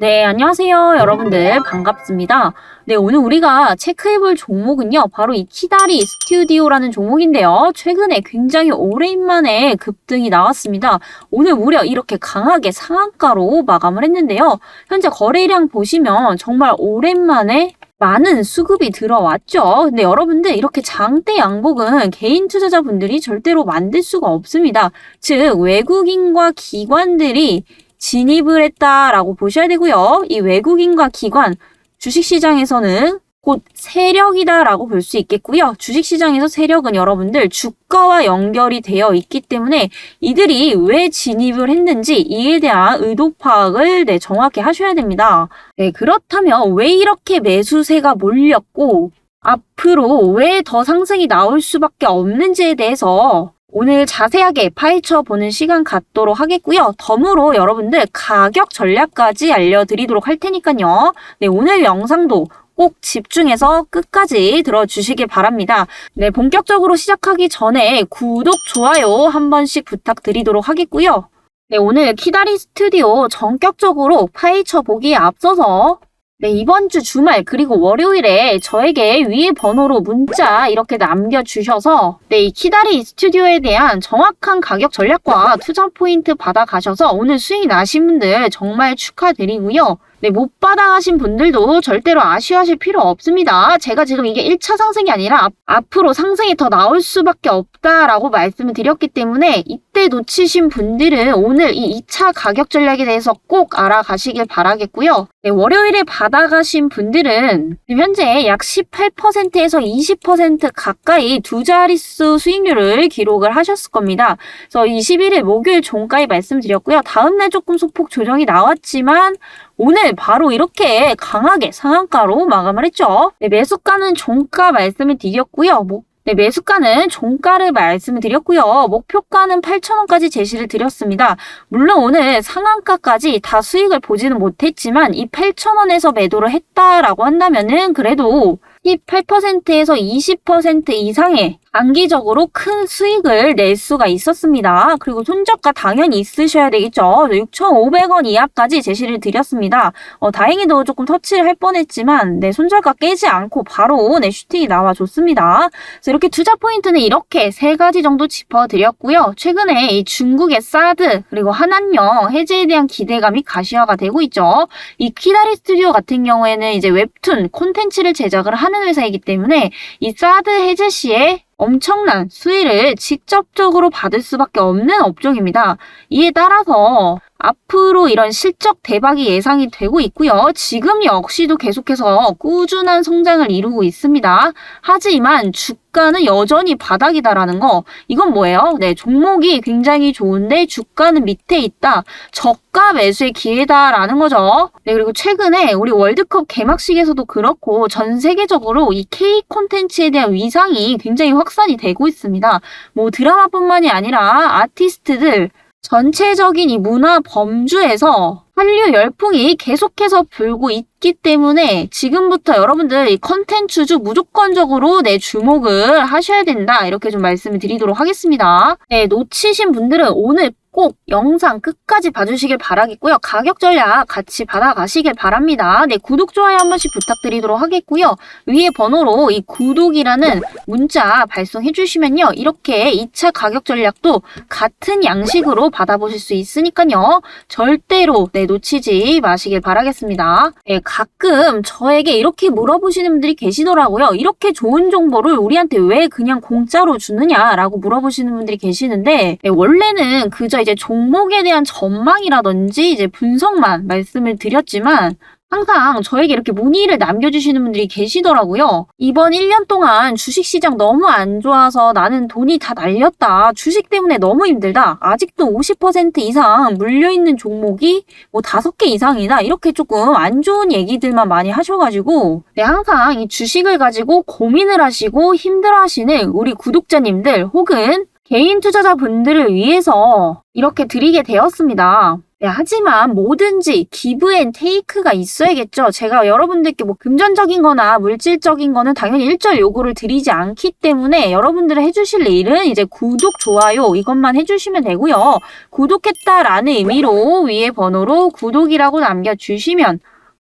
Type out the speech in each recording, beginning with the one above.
네, 안녕하세요. 여러분들 반갑습니다. 네, 오늘 우리가 체크해볼 종목은요. 바로 이 키다리 스튜디오라는 종목인데요. 최근에 굉장히 오랜만에 급등이 나왔습니다. 오늘 무려 이렇게 강하게 상한가로 마감을 했는데요. 현재 거래량 보시면 정말 오랜만에 많은 수급이 들어왔죠. 근데 여러분들 이렇게 장대 양복은 개인 투자자분들이 절대로 만들 수가 없습니다. 즉 외국인과 기관들이 진입을 했다라고 보셔야 되고요. 이 외국인과 기관 주식시장에서는 곧 세력이다라고 볼 수 있겠고요. 주식시장에서 세력은 여러분들 주가와 연결이 되어 있기 때문에 이들이 왜 진입을 했는지 이에 대한 의도 파악을 네, 정확히 하셔야 됩니다. 네, 그렇다면 왜 이렇게 매수세가 몰렸고 앞으로 왜 더 상승이 나올 수밖에 없는지에 대해서 오늘 자세하게 파헤쳐 보는 시간 갖도록 하겠고요. 덤으로 여러분들 가격 전략까지 알려드리도록 할 테니까요. 네, 오늘 영상도 꼭 집중해서 끝까지 들어주시길 바랍니다. 네, 본격적으로 시작하기 전에 구독, 좋아요 한 번씩 부탁드리도록 하겠고요. 네, 오늘 키다리 스튜디오 전격적으로 파헤쳐 보기에 앞서서 네, 이번 주 주말 그리고 월요일에 저에게 위에 번호로 문자 이렇게 남겨주셔서 네, 이 키다리 스튜디오에 대한 정확한 가격 전략과 투자 포인트 받아가셔서 오늘 수익 나신 분들 정말 축하드리고요. 네, 못 받아가신 분들도 절대로 아쉬워하실 필요 없습니다. 제가 지금 이게 1차 상승이 아니라 앞, 앞으로 상승이 더 나올 수밖에 없다라고 말씀을 드렸기 때문에 이때 놓치신 분들은 오늘 이 2차 가격 전략에 대해서 꼭 알아가시길 바라겠고요. 네, 월요일에 받아가신 분들은 현재 약 18%에서 20% 가까이 두 자릿수 수익률을 기록을 하셨을 겁니다. 그래서 21일 목요일 종가에 말씀드렸고요. 다음날 조금 소폭 조정이 나왔지만 오늘 바로 이렇게 강하게 상한가로 마감을 했죠. 네, 매수가는 종가 말씀을 드렸고요. 목, 네, 매수가는 종가를 말씀을 드렸고요. 목표가는 8,000원까지 제시를 드렸습니다. 물론 오늘 상한가까지 다 수익을 보지는 못했지만 이 8,000원에서 매도를 했다라고 한다면은 그래도 18%에서 20% 이상의 단기적으로 큰 수익을 낼 수가 있었습니다. 그리고 손절가 당연히 있으셔야 되겠죠. 6,500원 이하까지 제시를 드렸습니다. 어, 다행히도 조금 터치를 할 뻔했지만 네, 손절가 깨지 않고 바로 네, 슈팅이 나와줬습니다. 그래서 이렇게 투자 포인트는 이렇게 세 가지 정도 짚어드렸고요. 최근에 이 중국의 사드 그리고 한한령 해제에 대한 기대감이 가시화가 되고 있죠. 이 키다리 스튜디오 같은 경우에는 이제 웹툰 콘텐츠를 제작을 하는 회사이기 때문에 이 사드 해제 시에 엄청난 수혜를 직접적으로 받을 수밖에 없는 업종입니다. 이에 따라서 앞으로 이런 실적 대박이 예상이 되고 있고요. 지금 역시도 계속해서 꾸준한 성장을 이루고 있습니다. 하지만 주가는 여전히 바닥이다라는 거. 이건 뭐예요? 네, 종목이 굉장히 좋은데 주가는 밑에 있다. 저가 매수의 기회다라는 거죠. 네, 그리고 최근에 우리 월드컵 개막식에서도 그렇고 전 세계적으로 이 K 콘텐츠에 대한 위상이 굉장히 확산이 되고 있습니다. 뭐 드라마뿐만이 아니라 아티스트들 전체적인 이 문화 범주에서 한류 열풍이 계속해서 불고 있기 때문에 지금부터 여러분들 이 컨텐츠주 무조건적으로 내 주목을 하셔야 된다. 이렇게 좀 말씀을 드리도록 하겠습니다. 네, 놓치신 분들은 오늘 꼭 영상 끝까지 봐주시길 바라겠고요. 가격 전략 같이 받아가시길 바랍니다. 네, 구독, 좋아요 한 번씩 부탁드리도록 하겠고요. 위에 번호로 이 구독이라는 문자 발송해 주시면요. 이렇게 2차 가격 전략도 같은 양식으로 받아보실 수 있으니까요. 절대로 네, 놓치지 마시길 바라겠습니다. 네, 가끔 저에게 이렇게 물어보시는 분들이 계시더라고요. 이렇게 좋은 정보를 우리한테 왜 그냥 공짜로 주느냐라고 물어보시는 분들이 계시는데 네, 원래는 그저 이제 종목에 대한 전망이라든지 이제 분석만 말씀을 드렸지만 항상 저에게 이렇게 문의를 남겨주시는 분들이 계시더라고요. 이번 1년 동안 주식시장 너무 안 좋아서 나는 돈이 다 날렸다. 주식 때문에 너무 힘들다. 아직도 50% 이상 물려있는 종목이 뭐 5개 이상이다. 이렇게 조금 안 좋은 얘기들만 많이 하셔가지고 네, 항상 이 주식을 가지고 고민을 하시고 힘들어 하시는 우리 구독자님들 혹은 개인 투자자분들을 위해서 이렇게 드리게 되었습니다. 네, 하지만 뭐든지 기브 앤 테이크가 있어야겠죠. 제가 여러분들께 뭐 금전적인 거나 물질적인 거는 당연히 일절 요구를 드리지 않기 때문에 여러분들이 해주실 일은 이제 구독, 좋아요 이것만 해주시면 되고요. 구독했다라는 의미로 위에 번호로 구독이라고 남겨주시면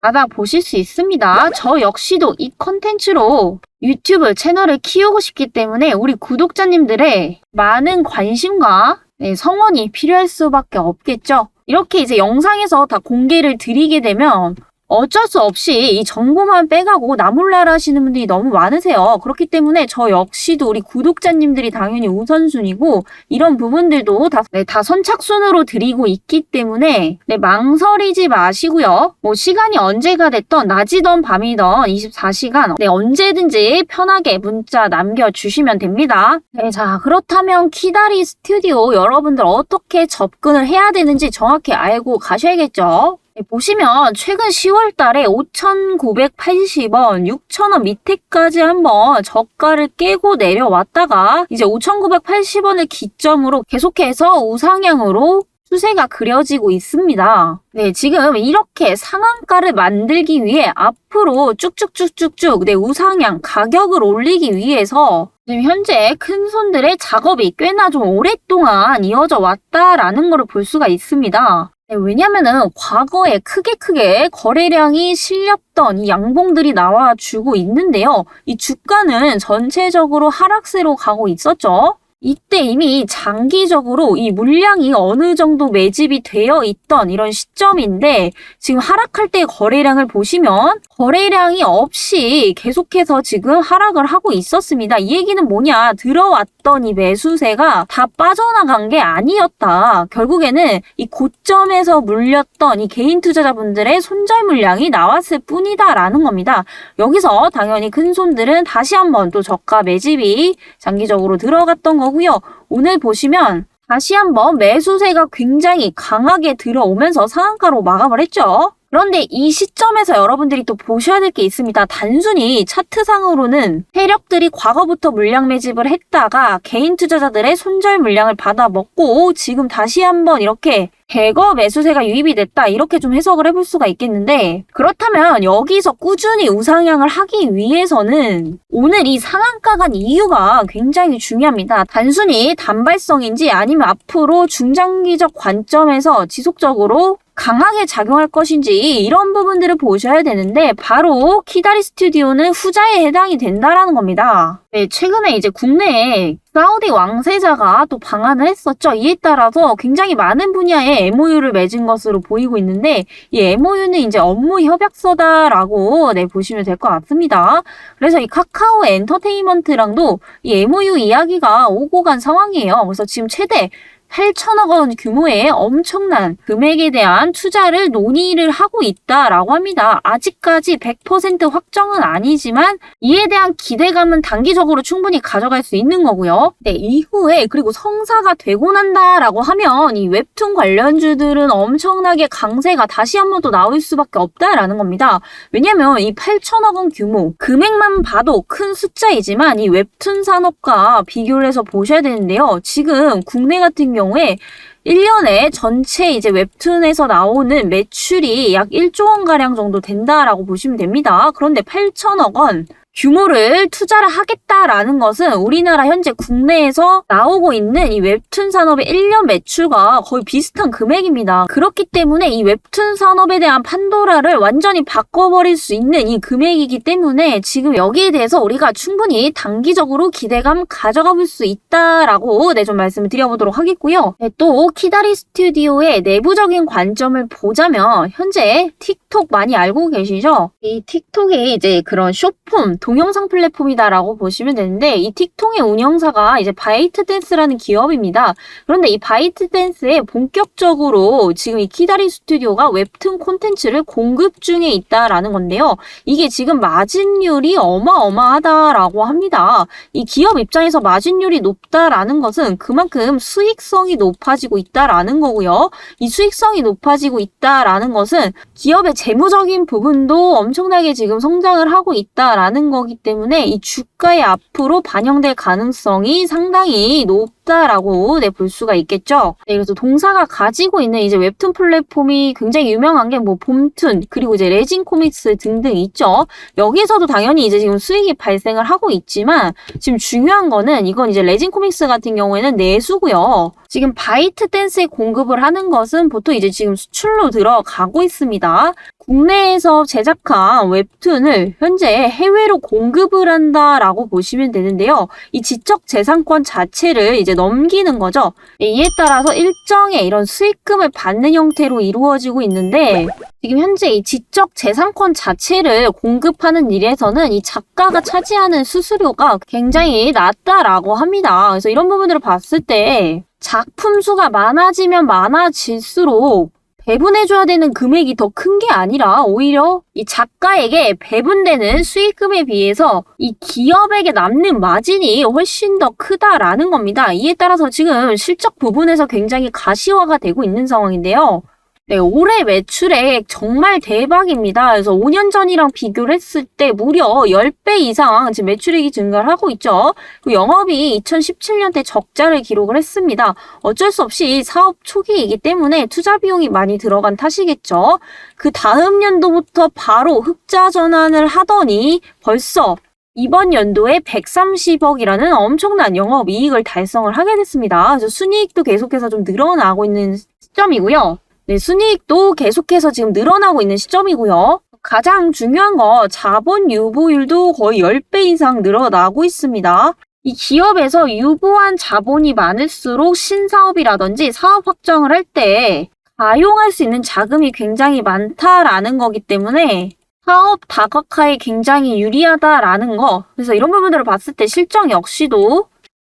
받아보실 수 있습니다. 저 역시도 이 컨텐츠로 유튜브 채널을 키우고 싶기 때문에 우리 구독자님들의 많은 관심과 네, 성원이 필요할 수밖에 없겠죠. 이렇게 이제 영상에서 다 공개를 드리게 되면 어쩔 수 없이 이 정보만 빼가고 나몰라라 하시는 분들이 너무 많으세요. 그렇기 때문에 저 역시도 우리 구독자님들이 당연히 우선순위고 이런 부분들도 다, 네, 다 선착순으로 드리고 있기 때문에 네, 망설이지 마시고요. 뭐 시간이 언제가 됐던 낮이던 밤이던 24시간 네, 언제든지 편하게 문자 남겨주시면 됩니다. 네, 자 그렇다면 키다리 스튜디오 여러분들 어떻게 접근을 해야 되는지 정확히 알고 가셔야겠죠. 네, 보시면 최근 10월 달에 5,980원, 6,000원 밑에까지 한번 저가를 깨고 내려왔다가 이제 5,980원을 기점으로 계속해서 우상향으로 추세가 그려지고 있습니다. 네, 지금 이렇게 상한가를 만들기 위해 앞으로 쭉쭉쭉쭉쭉 네, 우상향 가격을 올리기 위해서 지금 현재 큰 손들의 작업이 꽤나 좀 오랫동안 이어져 왔다라는 것을 볼 수가 있습니다. 네, 왜냐면은 과거에 크게 크게 거래량이 실렸던 이 양봉들이 나와주고 있는데요. 이 주가는 전체적으로 하락세로 가고 있었죠. 이때 이미 장기적으로 이 물량이 어느 정도 매집이 되어 있던 이런 시점인데 지금 하락할 때 거래량을 보시면 거래량이 없이 계속해서 지금 하락을 하고 있었습니다. 이 얘기는 뭐냐 들어왔던 이 매수세가 다 빠져나간 게 아니었다. 결국에는 이 고점에서 물렸던 이 개인 투자자분들의 손절 물량이 나왔을 뿐이다라는 겁니다. 여기서 당연히 큰 손들은 다시 한번 또 저가 매집이 장기적으로 들어갔던 거 거고요. 오늘 보시면 다시 한번 매수세가 굉장히 강하게 들어오면서 상한가로 마감을 했죠. 그런데 이 시점에서 여러분들이 또 보셔야 될 게 있습니다. 단순히 차트상으로는 세력들이 과거부터 물량 매집을 했다가 개인 투자자들의 손절 물량을 받아 먹고 지금 다시 한번 이렇게 대거 매수세가 유입이 됐다 이렇게 좀 해석을 해볼 수가 있겠는데 그렇다면 여기서 꾸준히 우상향을 하기 위해서는 오늘 이 상한가 간 이유가 굉장히 중요합니다. 단순히 단발성인지 아니면 앞으로 중장기적 관점에서 지속적으로 강하게 작용할 것인지 이런 부분들을 보셔야 되는데 바로 키다리 스튜디오는 후자에 해당이 된다라는 겁니다. 네, 최근에 이제 국내에 사우디 왕세자가 또 방한을 했었죠. 이에 따라서 굉장히 많은 분야의 MOU를 맺은 것으로 보이고 있는데 이 MOU는 이제 업무 협약서다라고 네, 보시면 될 것 같습니다. 그래서 이 카카오 엔터테인먼트랑도 이 MOU 이야기가 오고 간 상황이에요. 그래서 지금 최대 8천억 원 규모의 엄청난 금액에 대한 투자를 논의를 하고 있다라고 합니다. 아직까지 100% 확정은 아니지만 이에 대한 기대감은 단기적으로 충분히 가져갈 수 있는 거고요. 네, 이후에 그리고 성사가 되고 난다라고 하면 이 웹툰 관련주들은 엄청나게 강세가 다시 한 번 더 나올 수밖에 없다라는 겁니다. 왜냐면 이 8천억 원 규모 금액만 봐도 큰 숫자이지만 이 웹툰 산업과 비교를 해서 보셔야 되는데요. 지금 국내 같은 경우에 1년에 전체 이제 웹툰에서 나오는 매출이 약 1조 원가량 정도 된다라고 보시면 됩니다. 그런데 8천억 원 규모를 투자를 하겠다라는 것은 우리나라 현재 국내에서 나오고 있는 이 웹툰 산업의 1년 매출과 거의 비슷한 금액입니다. 그렇기 때문에 이 웹툰 산업에 대한 판도라를 완전히 바꿔버릴 수 있는 이 금액이기 때문에 지금 여기에 대해서 우리가 충분히 단기적으로 기대감 가져가 볼 수 있다라고 네, 좀 말씀을 드려보도록 하겠고요. 네, 또 키다리 스튜디오의 내부적인 관점을 보자면 현재 틱톡 많이 알고 계시죠? 이 틱톡이 이제 그런 쇼폼, 동영상 플랫폼이다라고 보시면 되는데 이 틱톡의 운영사가 이제 바이트 댄스라는 기업입니다. 그런데 이 바이트 댄스에 본격적으로 지금 이 키다리 스튜디오가 웹툰 콘텐츠를 공급 중에 있다라는 건데요. 이게 지금 마진율이 어마어마하다라고 합니다. 이 기업 입장에서 마진율이 높다라는 것은 그만큼 수익성이 높아지고 있다라는 거고요. 이 수익성이 높아지고 있다라는 것은 기업의 재무적인 부분도 엄청나게 지금 성장을 하고 있다라는 나오는 거기 때문에 이 주가에 앞으로 반영될 가능성이 상당히 높다라고 네, 볼 수가 있겠죠. 네, 그래서 동사가 가지고 있는 이제 웹툰 플랫폼이 굉장히 유명한 게 뭐 봄툰 그리고 이제 레진 코믹스 등등 있죠. 여기서도 당연히 이제 지금 수익이 발생을 하고 있지만 지금 중요한 거는 이건 이제 레진 코믹스 같은 경우에는 내수고요. 지금 바이트 댄스에 공급을 하는 것은 보통 이제 지금 수출로 들어가고 있습니다. 국내에서 제작한 웹툰을 현재 해외로 공급을 한다라고 보시면 되는데요. 이 지적 재산권 자체를 이제 넘기는 거죠. 이에 따라서 일정의 이런 수익금을 받는 형태로 이루어지고 있는데 지금 현재 이 지적 재산권 자체를 공급하는 일에서는 이 작가가 차지하는 수수료가 굉장히 낮다라고 합니다. 그래서 이런 부분들을 봤을 때 작품 수가 많아지면 많아질수록 배분해줘야 되는 금액이 더 큰 게 아니라 오히려 이 작가에게 배분되는 수익금에 비해서 이 기업에게 남는 마진이 훨씬 더 크다라는 겁니다. 이에 따라서 지금 실적 부분에서 굉장히 가시화가 되고 있는 상황인데요. 네, 올해 매출액 정말 대박입니다. 그래서 5년 전이랑 비교를 했을 때 무려 10배 이상 지금 매출액이 증가를 하고 있죠. 그 영업이 2017년 때 적자를 기록을 했습니다. 어쩔 수 없이 사업 초기이기 때문에 투자 비용이 많이 들어간 탓이겠죠. 그 다음 연도부터 바로 흑자 전환을 하더니 벌써 이번 연도에 130억이라는 엄청난 영업 이익을 달성을 하게 됐습니다. 그래서 순이익도 계속해서 좀 늘어나고 있는 시점이고요. 네, 순이익도 계속해서 지금 늘어나고 있는 시점이고요. 가장 중요한 거 자본 유보율도 거의 10배 이상 늘어나고 있습니다. 이 기업에서 유보한 자본이 많을수록 신사업이라든지 사업 확장을 할 때 가용할 수 있는 자금이 굉장히 많다라는 거기 때문에 사업 다각화에 굉장히 유리하다라는 거. 그래서 이런 부분들을 봤을 때 실적 역시도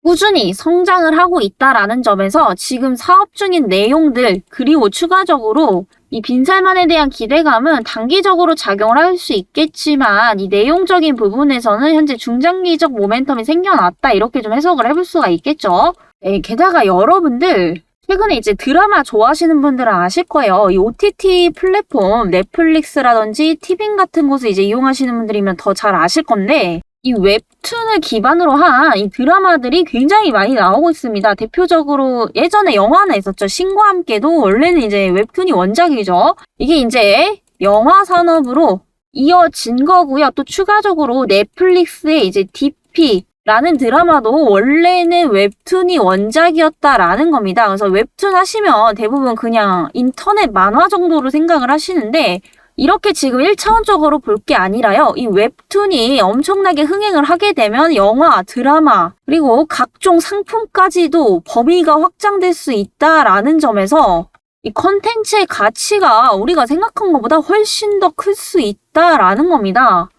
꾸준히 성장을 하고 있다라는 점에서 지금 사업 중인 내용들 그리고 추가적으로 이 빈살만에 대한 기대감은 단기적으로 작용을 할 수 있겠지만 이 내용적인 부분에서는 현재 중장기적 모멘텀이 생겨났다 이렇게 좀 해석을 해볼 수가 있겠죠. 네, 게다가 여러분들 최근에 이제 드라마 좋아하시는 분들은 아실 거예요. 이 OTT 플랫폼 넷플릭스라든지 티빙 같은 곳을 이제 이용하시는 분들이면 더 잘 아실 건데 이 웹툰을 기반으로 한 이 드라마들이 굉장히 많이 나오고 있습니다. 대표적으로 예전에 영화 하나 있었죠. 신과 함께도 원래는 이제 웹툰이 원작이죠. 이게 이제 영화 산업으로 이어진 거고요. 또 추가적으로 넷플릭스의 이제 DP 라는 드라마도 원래는 웹툰이 원작이었다라는 겁니다. 그래서 웹툰 하시면 대부분 그냥 인터넷 만화 정도로 생각을 하시는데 이렇게 지금 1차원적으로 볼 게 아니라요. 이 웹툰이 엄청나게 흥행을 하게 되면 영화, 드라마, 그리고 각종 상품까지도 범위가 확장될 수 있다라는 점에서 이 컨텐츠의 가치가 우리가 생각한 것보다 훨씬 더 클 수 있다라는 겁니다.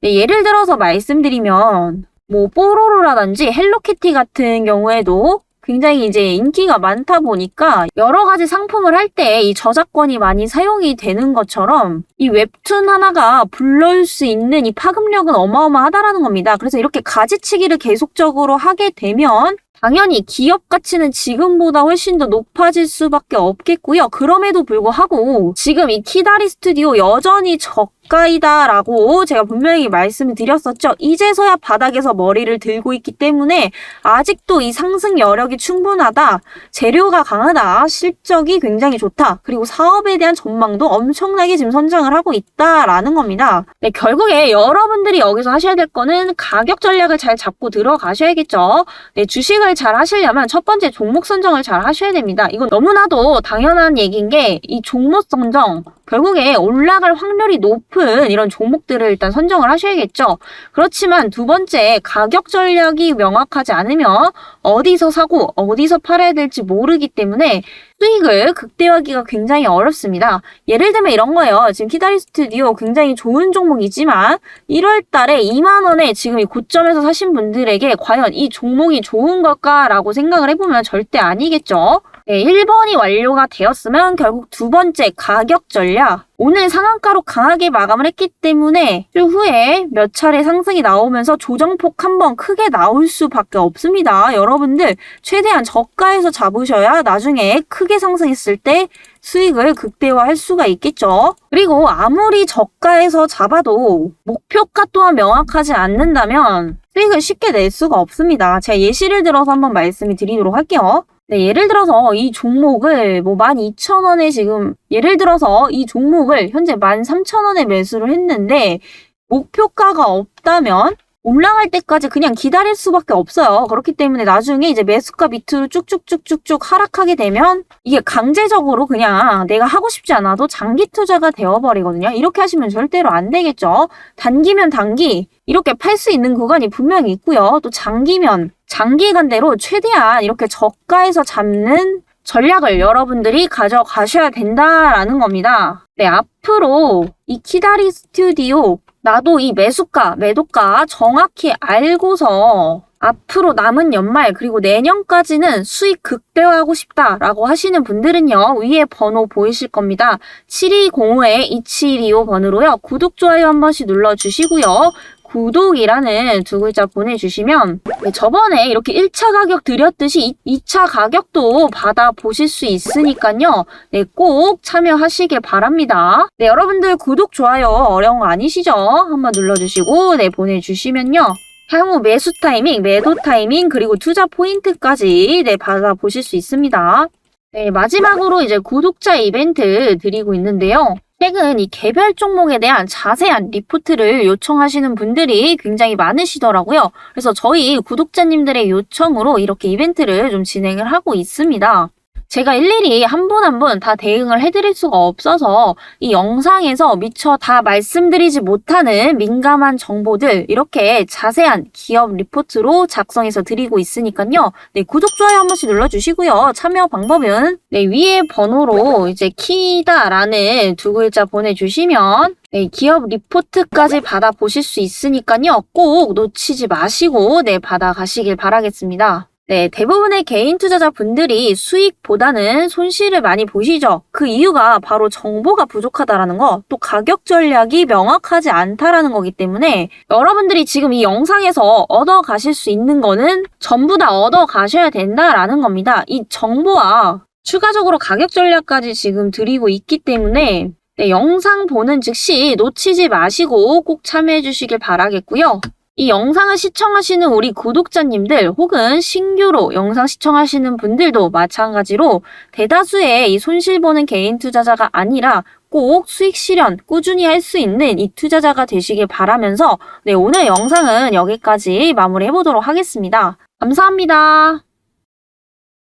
네, 예를 들어서 말씀드리면 뭐 뽀로로라든지 헬로키티 같은 경우에도 굉장히 이제 인기가 많다 보니까 여러 가지 상품을 할 때 이 저작권이 많이 사용이 되는 것처럼 이 웹툰 하나가 불러올 수 있는 이 파급력은 어마어마하다라는 겁니다. 그래서 이렇게 가지치기를 계속적으로 하게 되면 당연히 기업 가치는 지금보다 훨씬 더 높아질 수밖에 없겠고요. 그럼에도 불구하고 지금 이 키다리 스튜디오 여전히 저 가이다라고 제가 분명히 말씀을 드렸었죠. 이제서야 바닥에서 머리를 들고 있기 때문에 아직도 이 상승 여력이 충분하다. 재료가 강하다. 실적이 굉장히 좋다. 그리고 사업에 대한 전망도 엄청나게 지금 선장을 하고 있다라는 겁니다. 네, 결국에 여러분들이 여기서 하셔야 될 거는 가격 전략을 잘 잡고 들어가셔야겠죠. 네, 주식을 잘 하시려면 첫 번째 종목 선정을 잘 하셔야 됩니다. 이건 너무나도 당연한 얘기인 게 이 종목 선정 결국에 올라갈 확률이 높은 이런 종목들을 일단 선정을 하셔야겠죠. 그렇지만 두 번째 가격 전략이 명확하지 않으면 어디서 사고 어디서 팔아야 될지 모르기 때문에 수익을 극대화하기가 굉장히 어렵습니다. 예를 들면 이런 거예요. 지금 키다리 스튜디오 굉장히 좋은 종목이지만 1월 달에 2만 원에 지금 이 고점에서 사신 분들에게 과연 이 종목이 좋은 걸까라고 생각을 해보면 절대 아니겠죠. 네, 1번이 완료가 되었으면 결국 두 번째 가격 전략. 오늘 상한가로 강하게 마감을 했기 때문에 추후에 몇 차례 상승이 나오면서 조정폭 한번 크게 나올 수밖에 없습니다. 여러분들 최대한 저가에서 잡으셔야 나중에 크게 상승했을 때 수익을 극대화할 수가 있겠죠. 그리고 아무리 저가에서 잡아도 목표가 또한 명확하지 않는다면 수익을 쉽게 낼 수가 없습니다. 제가 예시를 들어서 한번 말씀을 드리도록 할게요. 네, 예를 들어서 이 종목을 뭐 12,000원에 지금 예를 들어서 이 종목을 현재 13,000원에 매수를 했는데 목표가가 없다면 올라갈 때까지 그냥 기다릴 수밖에 없어요. 그렇기 때문에 나중에 이제 매수가 밑으로 쭉쭉쭉쭉쭉 하락하게 되면 이게 강제적으로 그냥 내가 하고 싶지 않아도 장기 투자가 되어버리거든요. 이렇게 하시면 절대로 안 되겠죠. 단기면 단기 이렇게 팔 수 있는 구간이 분명히 있고요. 또 장기면 장기간대로 최대한 이렇게 저가에서 잡는 전략을 여러분들이 가져가셔야 된다라는 겁니다. 네, 앞으로 이 키다리 스튜디오 나도 이 매수가, 매도가 정확히 알고서 앞으로 남은 연말 그리고 내년까지는 수익 극대화하고 싶다라고 하시는 분들은요. 위에 번호 보이실 겁니다. 7205-2725 번호로요. 구독, 좋아요 한 번씩 눌러주시고요. 구독이라는 두 글자 보내주시면 네, 저번에 이렇게 1차 가격 드렸듯이 2차 가격도 받아보실 수 있으니까요. 네, 꼭 참여하시길 바랍니다. 네, 여러분들 구독, 좋아요 어려운 거 아니시죠? 한번 눌러주시고 네, 보내주시면요. 향후 매수 타이밍, 매도 타이밍, 그리고 투자 포인트까지 네, 받아보실 수 있습니다. 네, 마지막으로 이제 구독자 이벤트 드리고 있는데요. 최근 이 개별 종목에 대한 자세한 리포트를 요청하시는 분들이 굉장히 많으시더라고요. 그래서 저희 구독자님들의 요청으로 이렇게 이벤트를 좀 진행을 하고 있습니다. 제가 일일이 한 분 한 분 다 대응을 해드릴 수가 없어서 이 영상에서 미처 다 말씀드리지 못하는 민감한 정보들 이렇게 자세한 기업 리포트로 작성해서 드리고 있으니까요. 네, 구독, 좋아요 한 번씩 눌러주시고요. 참여 방법은 네, 위에 번호로 이제 키다라는 두 글자 보내주시면 네, 기업 리포트까지 받아보실 수 있으니까요. 꼭 놓치지 마시고 네, 받아가시길 바라겠습니다. 네, 대부분의 개인 투자자 분들이 수익보다는 손실을 많이 보시죠. 그 이유가 바로 정보가 부족하다라는 거, 또 가격 전략이 명확하지 않다라는 거기 때문에 여러분들이 지금 이 영상에서 얻어 가실 수 있는 거는 전부 다 얻어 가셔야 된다라는 겁니다. 이 정보와 추가적으로 가격 전략까지 지금 드리고 있기 때문에 네, 영상 보는 즉시 놓치지 마시고 꼭 참여해 주시길 바라겠고요. 이 영상을 시청하시는 우리 구독자님들 혹은 신규로 영상 시청하시는 분들도 마찬가지로 대다수의 이 손실 보는 개인 투자자가 아니라 꼭 수익 실현 꾸준히 할 수 있는 이 투자자가 되시길 바라면서 네, 오늘 영상은 여기까지 마무리해 보도록 하겠습니다. 감사합니다.